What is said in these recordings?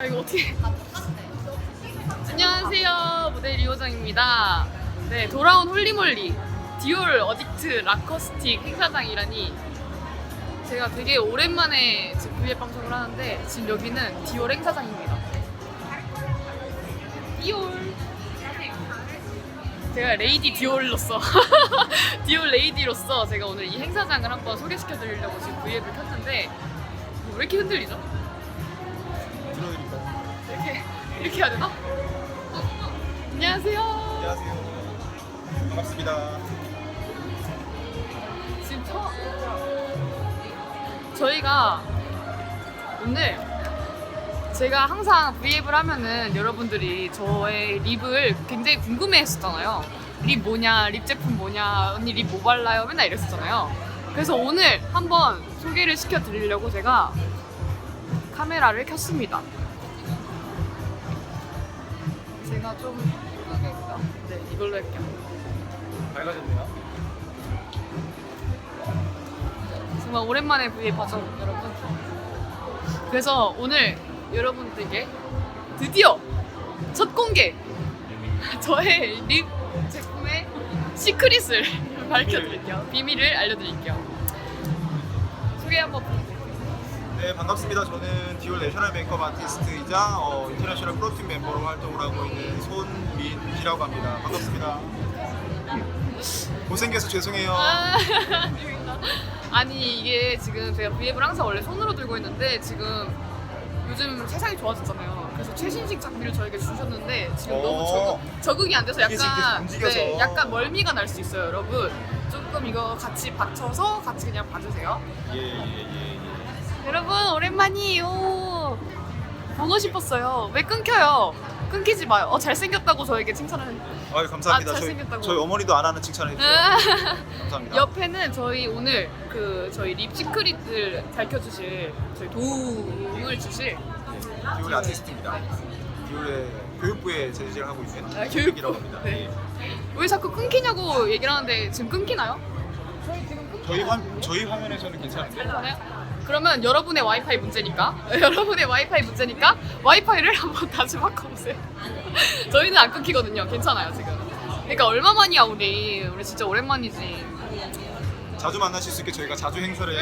아, 이거 어떻게? 안녕하세요, 모델 리호정입니다. 네, 돌아온 홀리몰리 디올 어딕트 라커스틱 행사장이라니 제가 되게 오랜만에 지금 V앱 방송을 하는데 지금 여기는 디올 행사장입니다. 디올. 제가 레이디 디올로서 디올 레이디로서 제가 오늘 이 행사장을 한번 소개시켜 드리려고 지금 V앱을 켰는데 왜 이렇게 흔들리죠? 이렇게 해야 되나? 안녕하세요. 안녕하세요. 반갑습니다. 지금 처 저희가 오늘 제가 항상 V앱을 하면은 여러분들이 저의 립을 굉장히 궁금해 했었잖아요. 립 뭐냐, 립 제품 뭐냐, 언니 립 뭐 발라요? 맨날 이랬었잖아요. 그래서 오늘 한번 소개를 시켜드리려고 제가 카메라를 켰습니다. 제가 좀 예쁘겠다. 네, 이걸로 할게요. 밝아졌네요. 정말 오랜만에 V앱 하죠, 여러분. 그래서 오늘 여러분들께 드디어 첫 공개 저의 립 제품의 시크릿을 밝혀드릴게요. 비밀을 알려드릴게요. 소개 한번 부탁드릴게요. 네, 반갑습니다. 저는 디올 내셔널 메이크업 아티스트이자 어, 인터내셔널 프로팀 멤버로 활동을 하고 있는 손민기라고 합니다. 반갑습니다. 못생겨서 죄송해요. 아, 아닙니다. 아니 이게 지금 제가 V앱을 항상 원래 손으로 들고 있는데 지금 요즘 세상이 좋아졌잖아요. 그래서 최신식 장비를 저에게 주셨는데 지금 너무 어. 적응, 적응이 안 돼서 이게 약간 움직여서. 네, 약간 멀미가 날 수 있어요, 여러분. 조금 이거 같이 받쳐서 같이 그냥 봐주세요. 예, 예, 예, 예. 여러분 오랜만이에요. 보고 싶었어요. 왜 끊겨요? 끊기지 마요. 어 잘생겼다고 저에게 칭찬을. 아유, 감사합니다. 아, 저희, 잘생겼다고. 저희 어머니도 안 하는 칭찬을 해주세요. 음. 감사합니다. 옆에는 저희 오늘 그 저희 립 시크릿을 밝혀주실 저희 도움을 주실 디올의 아티스트입니다. 디올의 교육부에 재직을 하고 있는 아, 교육이라고. 합니다. 네. 예. 왜 자꾸 끊기냐고 얘기를 하는데 지금 끊기나요? 저희 지금 끊 저희, 화, 저희 화면에서는 괜찮은데 괜찮아요? 그러면 여러분의 와이파이 문제니까 여러분의 와이파이 문제니까 와이파이를 한번 다시 바꿔보세요. 저희는 안 끊기거든요. 괜찮아요 지금. 그러니까 얼마만이야 우리 우리 진짜 오랜만이지. 자주 만나실 수 있게 저희가 자주 행사를.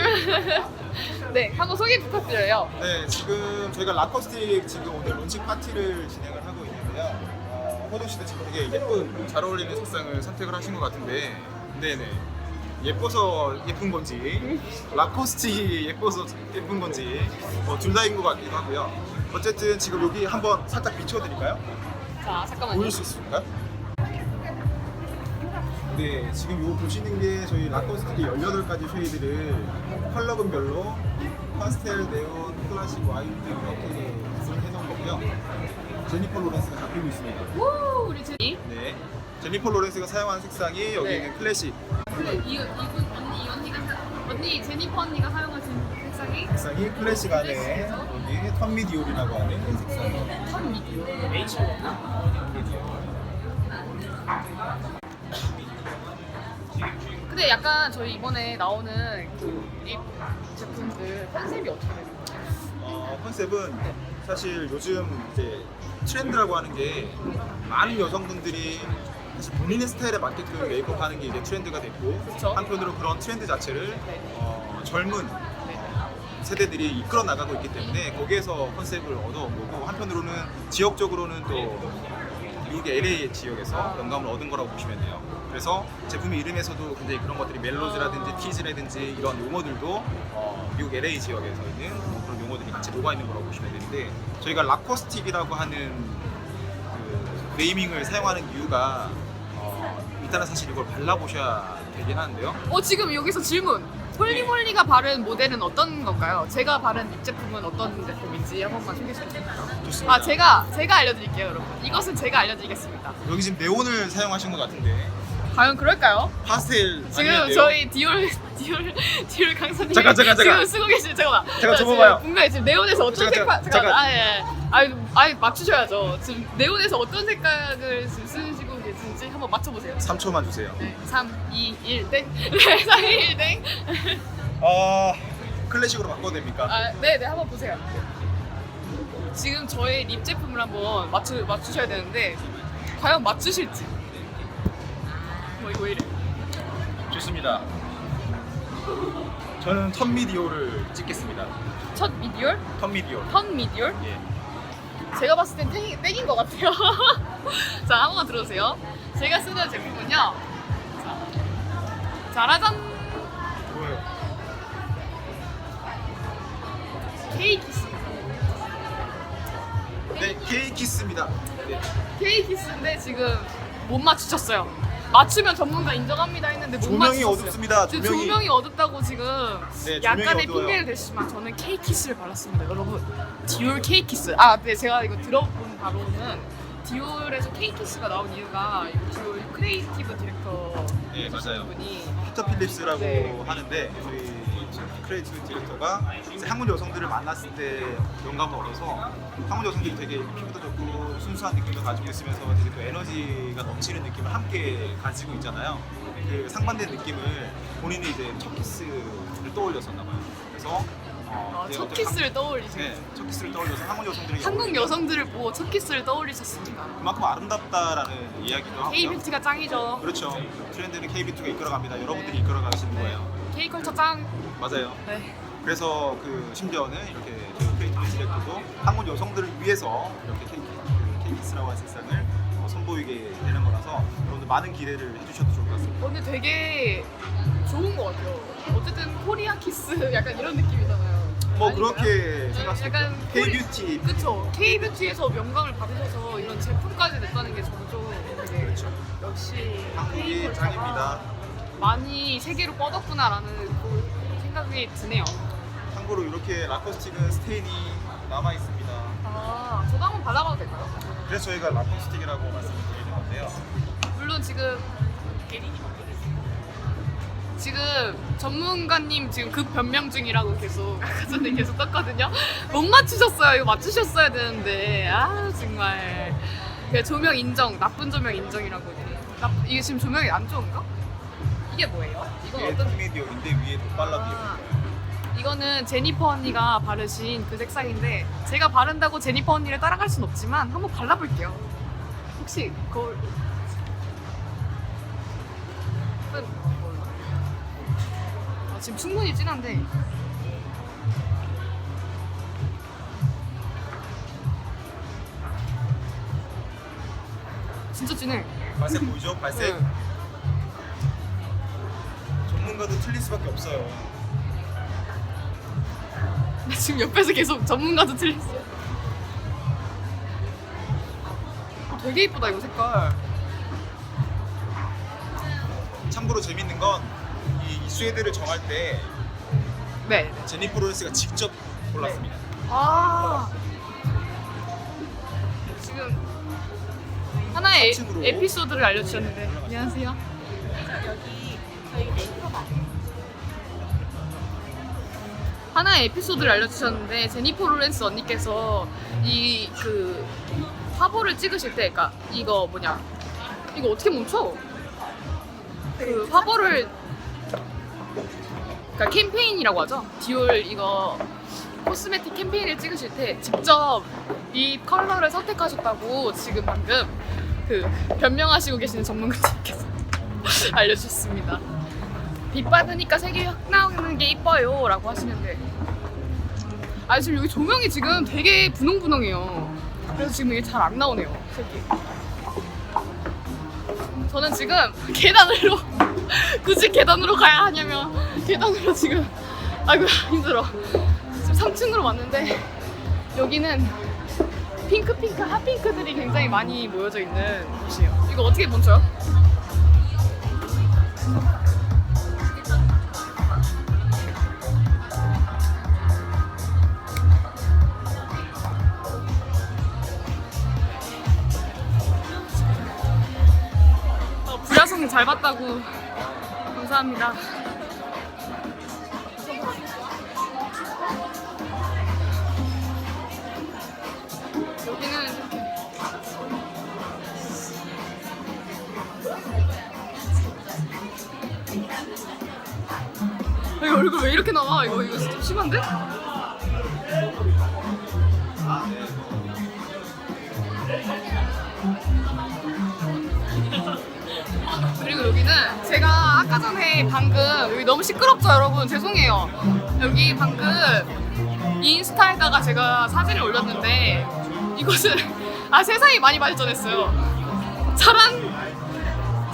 네 한번 소개 부탁드려요. 네, 지금 저희가 라커스틱 지금 오늘 론칭 파티를 진행을 하고 있는데요. 어, 호동 씨도 지금 되게 예쁜 잘 어울리는 색상을 선택을 하신 것 같은데, 네네. 예뻐서 예쁜 건지, 라커스틱이 예뻐서 예쁜 건지, 뭐 둘 다인 것 같기도 하고요. 어쨌든 지금 여기 한번 살짝 비춰드릴까요? 자 잠깐만요. 보일 수 있을까요? 네, 지금 요 보시는 게 저희 라커스틱의 18가지 쉐이드를 컬러금별로 파스텔, 네온, 클래식, 와이트 이렇게 구성해놓은 거고요. 제니퍼 로렌스가 잡히고 있습니다. 우 우리 제니. 네, 제니퍼 로렌스가 사용한 색상이 여기는 네. 클래식 근데 이 이분 언니 이 언니가 사- 언니 제니퍼 언니가 사용하신 색상이 색상이 클래식 안에 여기 턴미 디올이라고 하는 이 색상이에요. 첫 미디어. 근데 약간 저희 이번에 나오는 그립 제품들 컨셉이 어떻게 돼요? 어, 컨셉은 사실 요즘 이제 트렌드라고 하는 게 많은 여성분들이 사실 본인의 스타일에 맞게끔 메이크업 하는 게 이제 트렌드가 됐고 그쵸. 한편으로 그런 트렌드 자체를 네. 어, 젊은 네. 세대들이 이끌어 나가고 있기 때문에 거기에서 컨셉을 얻어온 거고 한편으로는 지역적으로는 또 미국 LA 지역에서 영감을 얻은 거라고 보시면 돼요. 그래서 제품의 이름에서도 굉장히 그런 것들이 멜로즈라든지 티즈라든지 이런 용어들도 어, 미국 LA 지역에서 있는 그런 용어들이 같이 녹아 있는 거라고 보시면 되는데 저희가 라코스틱이라고 하는 그 네이밍을 사용하는 이유가 어, 일단은 사실 이걸 발라보셔야 되긴 하는데요. 어 지금 여기서 질문. 홀리몰리가 바른 모델은 어떤 건가요? 제가 바른 립 제품은 어떤 제품인지 한 번만 소개시켜주세요. 좋습니다. 아 제가 제가 알려드릴게요, 여러분. 이것은 제가 알려드리겠습니다. 여기 지금 네온을 사용하신 것 같은데 과연 그럴까요? 파스텔 지금 아니면 네온? 저희 디올 디올 디올 강사님 잠깐, 잠깐, 잠깐. 지금 쓰고 계신 잠깐만 잠깐, 줘봐봐요. 분명히 지금 네온에서 어떤 잠깐, 색깔 잠깐, 잠깐 잠깐. 아 예 아니 아니 맞추셔야죠 지금 네온에서 어떤 색깔을 지금 쓰 계신지 한번 맞춰보세요 3초만 주세요. 네, 3, 2, 1, 땡. 네, 3, 2, 1, 땡. 아 클래식으로 바꿔도 됩니까? 아, 네, 네, 한번 보세요. 지금 저의 립 제품을 한번 맞추 맞추셔야 되는데 과연 맞추실지. 뭐 이거 왜 이래? 좋습니다. 저는 턴 미디어를 찍겠습니다. 첫 미디얼? 턴 미디어. 턴 미디얼? 예. 제가 봤을 땐 땡인, 땡인 것 같아요. 자, 한 번만 들어주세요. 제가 쓰는 제품은요. 자, 짜라잔! 뭐예요? 케이키스. 네, 케이키스입니다. 네. 케이키스인데 지금 못 맞추셨어요. 맞추면 전문가 인정합니다 했는데 못 조명이 맞추셨어요. 어둡습니다. 지금 조명이. 조명이 어둡다고 지금 네, 조명이 약간의 어두워요. 핑계를 대시지만 저는 케이키스를 발랐습니다, 여러분. 디올 케이키스. 아, 네, 제가 이거 들어본 바로는 디올에서 케이키스가 나온 이유가 이 디올 크리에이티브 디렉터 네, 맞아요. 분이 피터 필립스라고 네. 하는데 저희 지금 크리에이티브 디렉터가 이제 한국 여성들을 만났을 때 영감을 얻어서 한국 여성들이 되게 피부도 좋고 순수한 느낌을 가지고 있으면서 되게 또 에너지가 넘치는 느낌을 함께 가지고 있잖아요. 그 상반된 느낌을 본인이 이제 첫 키스를 떠올렸었나 봐요. 그래서 어, 아, 첫 키스를 떠올리신 네, 첫 키스를 떠올려서 한국 여성들에게 한국 여성들을 보고 첫 키스를 떠올리셨습니다. 그만큼 아름답다라는 이야기도 하고요. K-뷰티가 짱이죠. 그렇죠. 트렌드는 K-뷰티가 이끌어갑니다. 여러분들이 이끌어가시는 거예요. K-컬처 짱. 맞아요. 네. 그래서 그 심지어는 이렇게 크리에이티브 디렉터도 한국 여성들을 위해서 이렇게 케이크, 그한 색상을 어, 선보이게 되는 거라서 여러분들 많은 기대를 해주셔도 좋을 것 같습니다. 어, 근데 되게 좋은 것 같아요. 어쨌든 코리아 키스 약간 이런 느낌이잖아요. 뭐? 그렇게 수 약간 K-뷰티 그쵸. K-뷰티에서 명감을 받으셔서 이런 제품까지 냈다는 게 저는 좀 되게 그렇죠. 역시 한국이 K-컬처가 짱입니다. 많이 세계로 뻗었구나라는 그 생각이 드네요. 참고로 이렇게 라코스틱은 스테인이 남아 있습니다. 아, 저도 한번 발라봐도 될까요? 그래서 저희가 라코스틱이라고 말씀드리는 건데요. 물론 지금 지금 전문가님 지금 급 변명 중이라고 계속 아까 전에 계속 떴거든요. 못 맞추셨어요. 이거 맞추셨어야 되는데 아 정말 그 조명 인정 나쁜 조명 인정이라고 나, 이게 지금 조명이 안 좋은가? 이게 뭐예요? 이건 이게 어떤 톰미디어인데 위에 덧발라도 아. 이거는 제니퍼 언니가 바르신 그 색상인데 제가 바른다고 제니퍼 언니를 따라갈 순 없지만 한번 발라볼게요. 혹시 거울 지금 충분히 진한데 진짜 진해. 발색 보이죠? 발색 네. 전문가도 틀릴 수밖에 없어요. 나 지금 옆에서 계속 전문가도 틀렸어. 되게 이쁘다 이거 색깔. 참고로 재밌는 건이 스웨드를 정할 때 네. 제니퍼 로렌스가 직접 골랐습니다. 아 지금 하나의 삼층으로. 에, 에피소드를 알려주셨는데 안녕하세요. 하나의 에피소드를 알려주셨는데 제니퍼 로렌스 언니께서 이 그 화보를 찍으실 때, 그러니까 이거 뭐냐 이거 어떻게 멈춰? 그 화보를 그러니까 캠페인이라고 하죠. 디올 이거 코스메틱 캠페인을 찍으실 때 직접 이 컬러를 선택하셨다고 지금 방금 그 변명하시고 계시는 전문가님께서 알려주셨습니다. 빛 받으니까 색이 확 나오는 게 이뻐요 라고 하시는데 아 지금 여기 조명이 지금 되게 분홍분홍해요 그래서 지금 이게 잘 안 나오네요 색이 저는 지금 계단으로 굳이 계단으로 가야 하냐면 계단으로 지금 아이고 힘들어 지금 3층으로 왔는데 여기는 핑크핑크 핫핑크들이 굉장히 많이 모여져 있는 곳이에요 이거 어떻게 멈춰요? 잘 봤다고 감사합니다. 여기는 여기 얼굴 왜 이렇게 나와? 이거 이거 좀 심한데? 그리고 여기는 제가 아까 전에 방금 여기 너무 시끄럽죠 여러분 죄송해요 여기 방금 인스타에다가 제가 사진을 올렸는데 이것은 아 세상이 많이 발전했어요 잘한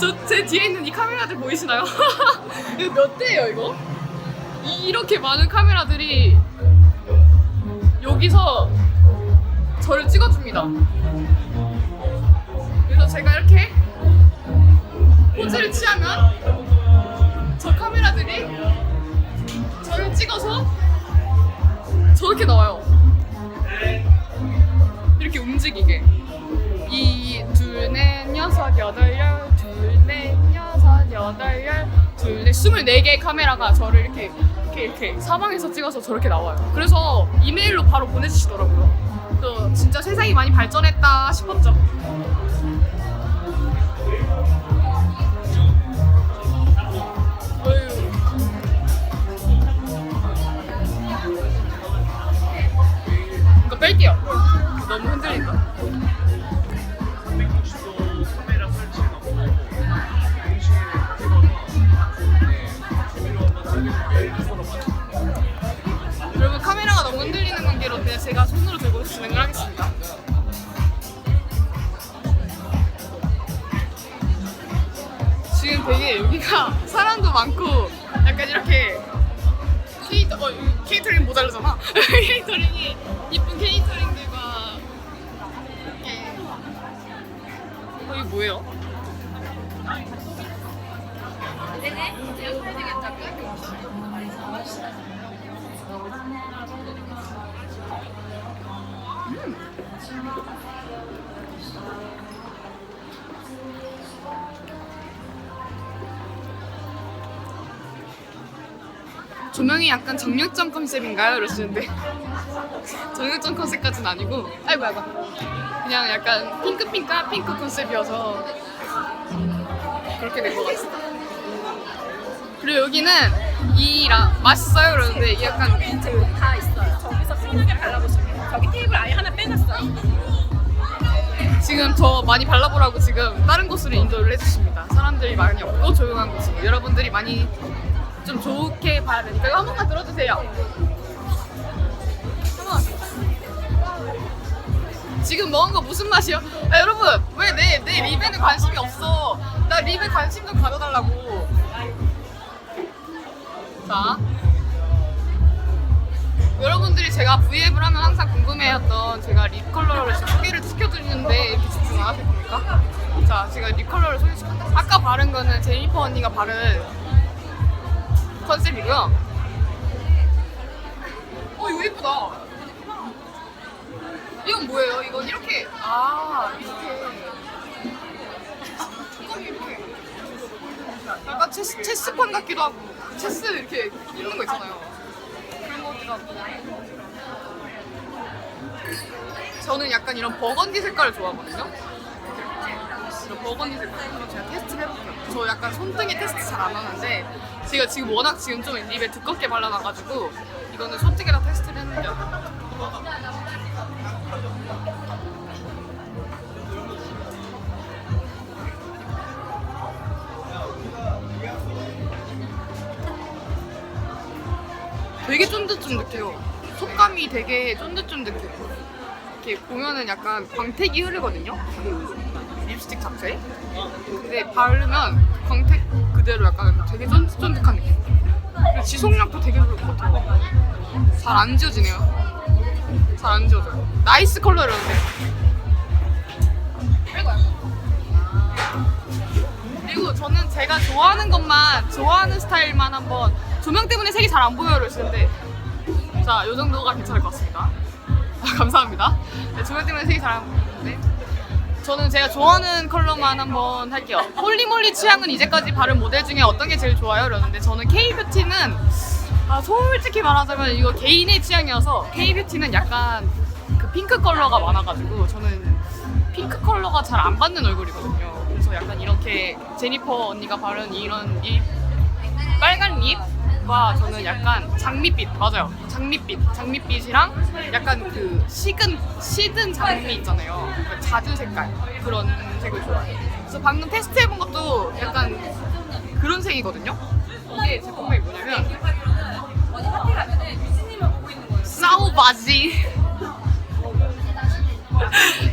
저 제 뒤에 있는 이 카메라들 보이시나요? 이거 몇 대예요 이거? 이- 이렇게 많은 카메라들이 여기서 저를 찍어줍니다 그래서 제가 이렇게 포즈를 취하면 저 카메라들이 저를 찍어서 저렇게 나와요. 이렇게 움직이게. 이, 둘, 넷, 여섯, 여덟, 열, 둘, 넷, 여섯, 여덟, 열, 둘, 넷, 24개의 카메라가 저를 이렇게, 이렇게, 이렇게 사방에서 찍어서 저렇게 나와요. 그래서 이메일로 바로 보내주시더라고요. 그래서 진짜 세상이 많이 발전했다 싶었죠. 카메라가 너무 흔들리는 관계로 제가 손으로 들고 하겠습니다. 게 여기가 사람도 많고 약간 이렇게 케이터 어 케이터링 모자르잖아. 케이터링이 이쁜 케이터링들과 이렇게 어 이게 뭐예요? 조명이 약간 정육점 컨셉인가요? 이러시는데. 정육점 컨셉까지는 아니고. 아이고 아이고 그냥 약간 핑크핑크 핑크 컨셉이어서 그렇게 된 것 같습니다. 그리고 여기는 이 라, 맛있어요? 그러는데 이 약간 멘트 다 있어요. 저기서 진하게 발라보시면 저기 테이블 아예 하나 빼놨어요. 지금 저 많이 발라보라고 지금 다른 곳으로 인도를 해주십니다. 사람들이 많이 없고 조용한 곳으로 여러분들이 많이 좀 좋게 이거 한 번만 들어주세요. 한번 지금 먹은 거 무슨 맛이요? 아, 여러분 왜 내 내 립에는 관심이 없어? 나 립에 관심 좀 가져달라고. 자. 여러분들이 제가 V앱을 하면 항상 궁금해했던 제가 립 컬러를 지금 소개를 시켜드리는데 이렇게 집중 안 하실 겁니까? 자 제가 립 컬러를 소개시켰다. 아까 바른 거는 제니퍼 언니가 바른 컨셉이고요. 어 이거 예쁘다. 이건 뭐예요? 이건 이렇게. 아 이렇게. 뚜껑이 이렇게. 약간 체스, 체스판 같기도 하고 체스 이렇게 있는 거 있잖아요. 그런 거 같기도 하고. 저는 약간 이런 버건디 색깔을 좋아하거든요 이런 버건디 색깔 한번 제가 테스트를 해볼게요 저 약간 손등에 테스트 잘 안 하는데 제가 지금 워낙 지금 좀 립에 두껍게 발라놔가지고 이거는 손등에다 테스트를 했는데 되게 쫀득쫀득해요. 속감이 되게 쫀득쫀득해요. 이렇게 보면은 약간 광택이 흐르거든요. 그 립스틱 자체에. 근데 바르면 광택 그대로 약간 되게 쫀득쫀득한 느낌. 지속력도 되게 좋을 것 같아요. 잘 안 지워지네요. 잘 안 지워져요. 나이스 컬러였는데. 그리고 저는 제가 좋아하는 것만 좋아하는 스타일만 한번 조명 때문에 색이 잘 안 보여요 이러시는데 자, 요 정도가 괜찮을 것 같습니다. 아, 감사합니다. 네, 조명 때문에 색이 잘 안 보이는데 저는 제가 좋아하는 컬러만 한번 할게요. 홀리몰리 취향은 이제까지 바른 모델 중에 어떤 게 제일 좋아요? 이러는데 저는 K뷰티는 아, 솔직히 말하자면 이거 개인의 취향이어서 K뷰티는 약간 그 핑크 컬러가 많아가지고 저는 핑크 컬러가 잘 안 받는 얼굴이거든요. 그래서 약간 이렇게 제니퍼 언니가 바른 이런 립, 빨간 립 립과 저는 약간 장밋빛 맞아요. 장밋빛, 장밋빛이랑 약간 그 식은 시든 장미 있잖아요. 그 자주 색깔 그런 색을 좋아해요. 그래서 방금 테스트해본 것도 약간 그런 색이거든요. 이게 제품명이 뭐냐면. 사우바지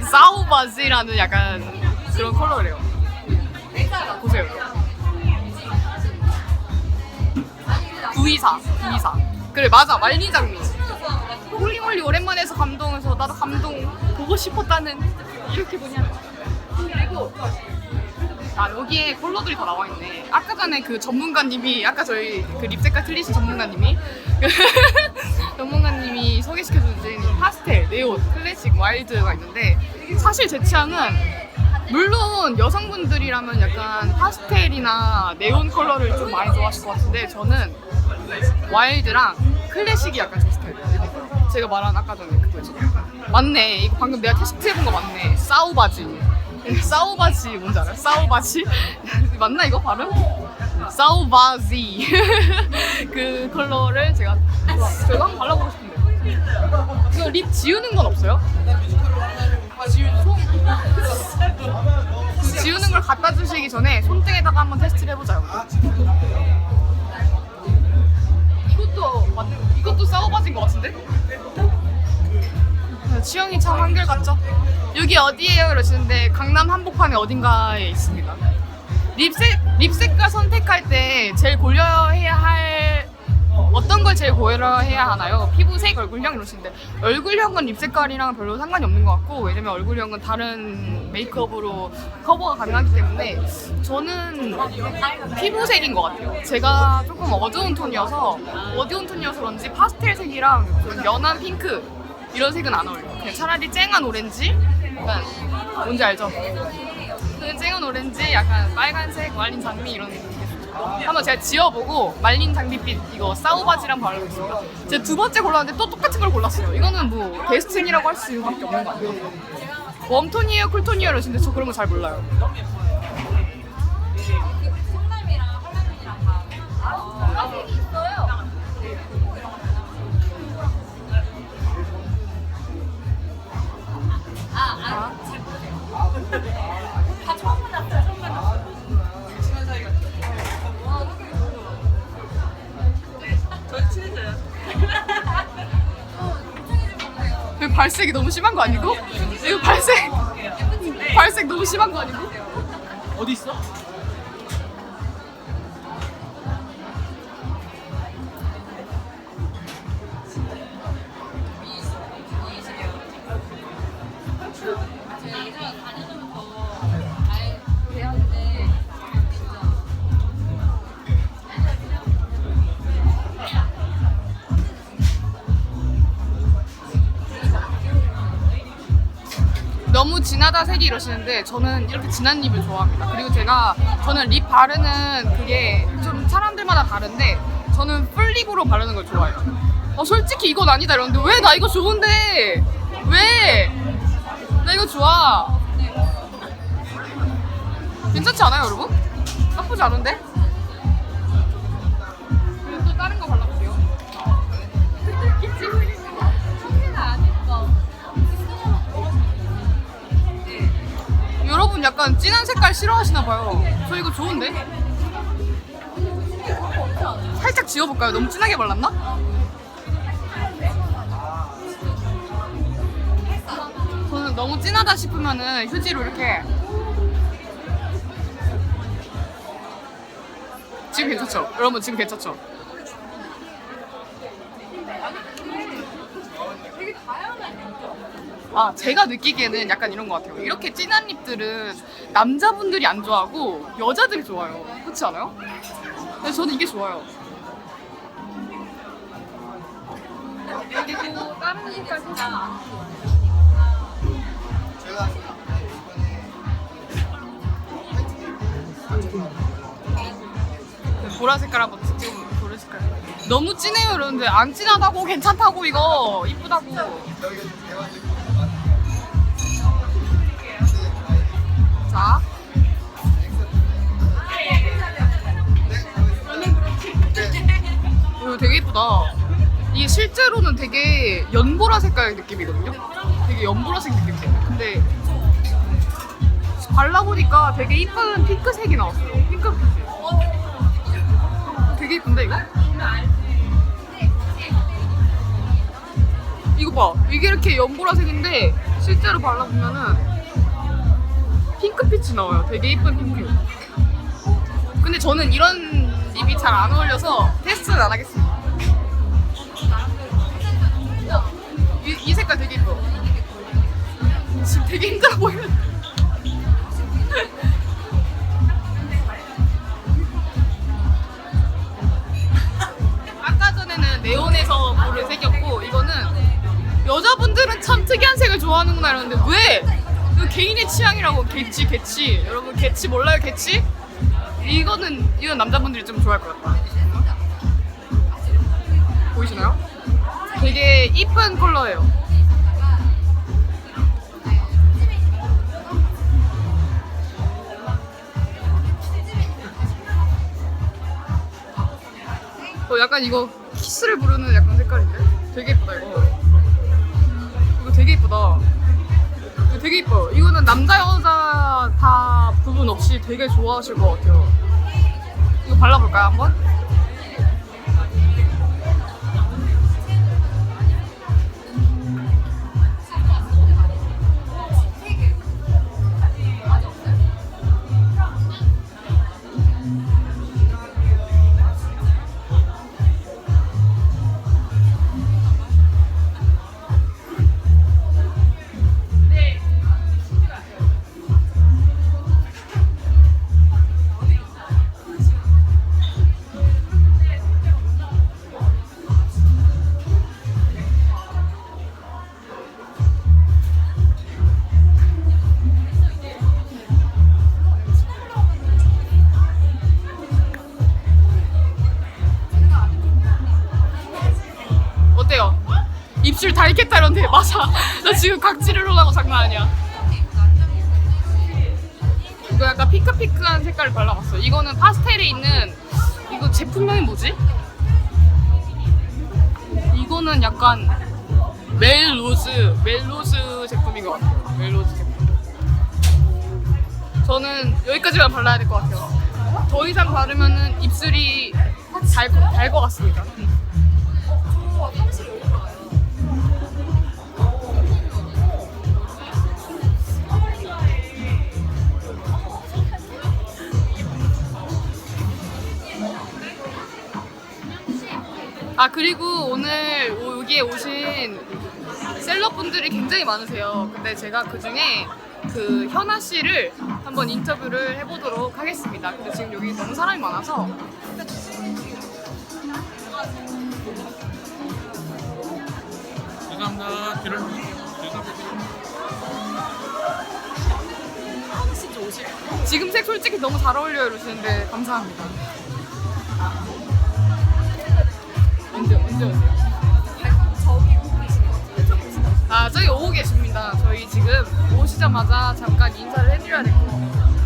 사우바지라는 약간 그런 컬러래요. 보세요. 924, 924. 그래 맞아 말린 장미. 홀리몰리 오랜만에 해서 감동해서 나도 감동 보고 싶었다는 이렇게 뭐냐. 그리고 아 여기에 컬러들이 다 나와 있네. 아까 전에 그 전문가님이 아까 저희 그 립 색깔 틀리신 전문가님이 그 전문가님이 소개시켜준 파스텔, 네온, 클래식, 와일드가 있는데 사실 제 취향은 물론 여성분들이라면 약간 파스텔이나 네온 컬러를 좀 많이 좋아하실 것 같은데 저는 와일드랑 클래식이 약간 제 스타일이에요. 제가 말한 아까 전에 그거 있죠. 맞네. 이거 방금 내가 테스트 해본 거 맞네. 사우바지. 사우바지 뭔지 알아요? 사우바지? 맞나 이거 발음? 사우바지. 그 컬러를 제가 제가 한번 발라보고 싶은데. 이거 립 지우는 건 없어요? 지우는 걸 갖다 주시기 전에 손등에다가 한번 테스트를 해보자요. 이것도 맞는 이것도 싸워봐진 것 같은데? 네, 취향이 참 한결같죠? 여기 어디예요? 이러시는데 강남 한복판에 어딘가에 있습니다. 립색 립색깔 선택할 때 제일 고려해야 할 어떤 걸 제일 고려해야 하나요? 피부색, 얼굴형 이러시는데 얼굴형은 립 색깔이랑 별로 상관이 없는 것 같고 왜냐면 얼굴형은 다른 메이크업으로 커버가 가능하기 때문에 저는 피부색인 것 같아요. 제가 조금 어두운 톤이어서 어두운 톤이어서 그런지 파스텔색이랑 좀 연한 핑크 이런 색은 안 어울려요. 그냥 차라리 쨍한 오렌지? 약간 뭔지 알죠? 그 쨍한 오렌지, 약간 빨간색, 말린 장미 이런 느낌. 한번 제가 지어보고 말린 장미빛 이거 싸우바지랑 바르겠습니다. 제가 두 번째 골랐는데 또 똑같은 걸 골랐어요. 이거는 뭐 데스틴이라고 할 수밖에 없는 거 같아요. 웜톤이에요, 쿨톤이에요 이러시는데 저 그런 거 잘 몰라요. 아, 아, 잘 모르세요. 발색이 너무 심한 거 아니고? 이거 발색 발색 너무 심한 거 아니고? 어디 있어? 너무 진하다 색이 이러시는데 저는 이렇게 진한 립을 좋아합니다. 그리고 제가 저는 립 바르는 그게 좀 사람들마다 다른데 저는 풀립으로 바르는 걸 좋아해요. 어 솔직히 이건 아니다 이러는데 왜 나 이거 좋은데 왜? 나 이거 좋아. 괜찮지 않아요 여러분? 나쁘지 않은데? 분 약간 진한 색깔 싫어하시나 봐요. 저 이거 좋은데? 살짝 지워볼까요? 너무 진하게 발랐나? 저는 너무 진하다 싶으면은 휴지로 이렇게 지금 괜찮죠? 여러분 지금 괜찮죠? 아 제가 느끼기에는 약간 이런 것 같아요. 이렇게 진한 립들은 남자분들이 안 좋아하고 여자들이 좋아요. 그렇지 않아요? 근데 저는 이게 좋아요. 그리고 다른 색깔 네, 보라 색깔 한번 지금 보라 색깔 너무 진해요 이러는데 안 진하다고 괜찮다고 이거 이쁘다고 자 되게 연보라 색깔 느낌이거든요. 되게 연보라색 느낌이에요. 근데 발라보니까 되게 이쁜 핑크색이 나왔어요. 핑크빛이. 되게 이쁜데 이거? 이거 봐. 이게 이렇게 연보라색인데 실제로 발라보면은 핑크빛이 나와요. 되게 이쁜 핑크. 근데 저는 이런 립이 잘 안 어울려서 테스트는 안 하겠습니다. 이, 이 색깔 되게 이뻐. 지금 되게 힘들어 보이는. 아까 전에는 네온에서 볼을 새겼고 이거는 여자분들은 참 특이한 색을 좋아하는구나 이러는데 왜? 이거 개인의 취향이라고 개치 개치 여러분 개치 몰라요 개치? 이거는 이건 남자분들이 좀 좋아할 것 같다 보이시나요? 되게 이쁜 컬러예요 어 약간 이거 키스를 부르는 약간 색깔인데? 되게 예쁘다 이거 이거 되게 예쁘다 되게 예뻐요 이거는 남자 여자 다 부분 없이 되게 좋아하실 것 같아요 이거 발라볼까요 한번? 입술 다 익겠다 이런데 맞아 나 지금 각질을 올라고 장난 아니야. 이거 약간 피크피크한 색깔을 발라봤어. 이거는 파스텔에 있는 이거 제품명이 뭐지? 이거는 약간 멜로즈 멜로즈 제품인 것 같아요 멜로즈 제품. 저는 여기까지만 발라야 될 것 같아요. 더 이상 바르면은 입술이 달것 것 같습니다 아 그리고 오늘 오- 여기에 오신 셀럽분들이 굉장히 많으세요. 근데 제가 그 중에 그 현아 씨를 한번 인터뷰를 해보도록 하겠습니다. 근데 지금 여기 너무 사람이 많아서 죄송합니다. 길을. 지금 색 솔직히 너무 잘 어울려요 이러시는데 감사합니다. 아 저기 오고 계십니다. 저희 지금 오시자마자 잠깐 인사를 해드려야 될 것 같아요.